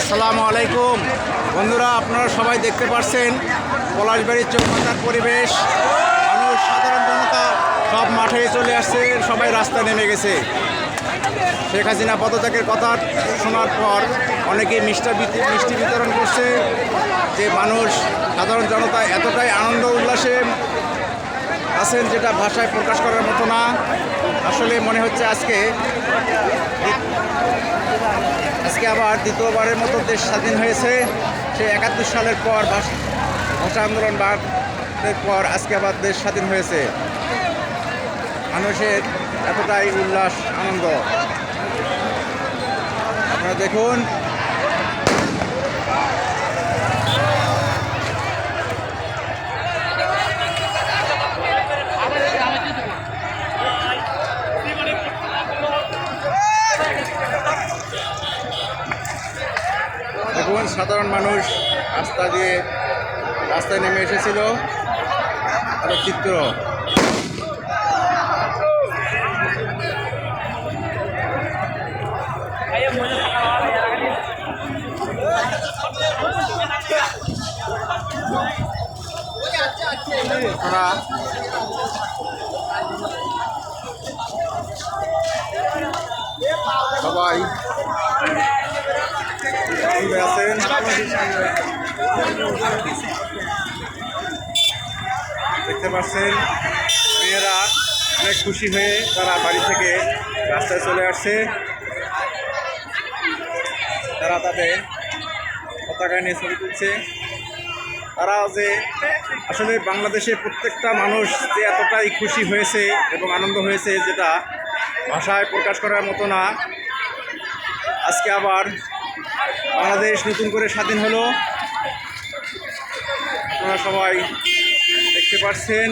আসসালামু আলাইকুম। বন্ধুরা, আপনারা সবাই দেখতে পাচ্ছেন পলাশবাড়ির চৌমাথার পরিবেশ। মানুষ, সাধারণ জনতা সব মাঠে চলে আসছে, সবাই রাস্তায় নেমে গেছে। শেখ হাসিনা পদত্যাগের কথা শোনার পর অনেকে মিষ্টা মিষ্টি বিতরণ করছে যে মানুষ, সাধারণ জনতা এতটাই আনন্দ উল্লাসে আছেন যেটা ভাষায় প্রকাশ করার মতো না। আসলে মনে হচ্ছে আজকে আজকে আবার দ্বিতীয়বারের মতো দেশ স্বাধীন হয়েছে। সে একাত্তর সালের পর ভাষ- আন্দোলন বাদের পর আজকে আবার দেশ স্বাধীন হয়েছে। মানুষের এতটাই উল্লাস, আনন্দ। আপনারা দেখুন দেখুন সাধারণ মানুষ রাস্তা দিয়ে রাস্তায় নেমে এসেছিল। আরও চিত্র। সবাই শুনতে আছেন দেখতে পাচ্ছেন, মেয়েরা অনেক খুশি হয়ে তারা বাড়ি থেকে রাস্তায় চলে আসছে। তারা তাদের পতাকা নিয়ে ছবি তুলছে। তারা যে আসলে বাংলাদেশের প্রত্যেকটা মানুষ যে এতটাই খুশি হয়েছে এবং আনন্দ হয়েছে যেটা ভাষায় প্রকাশ করার মতো না, আজকে আবার বাংলাদেশ নতুন করে স্বাধীন হলো। আপনারা সবাই দেখতে পাচ্ছেন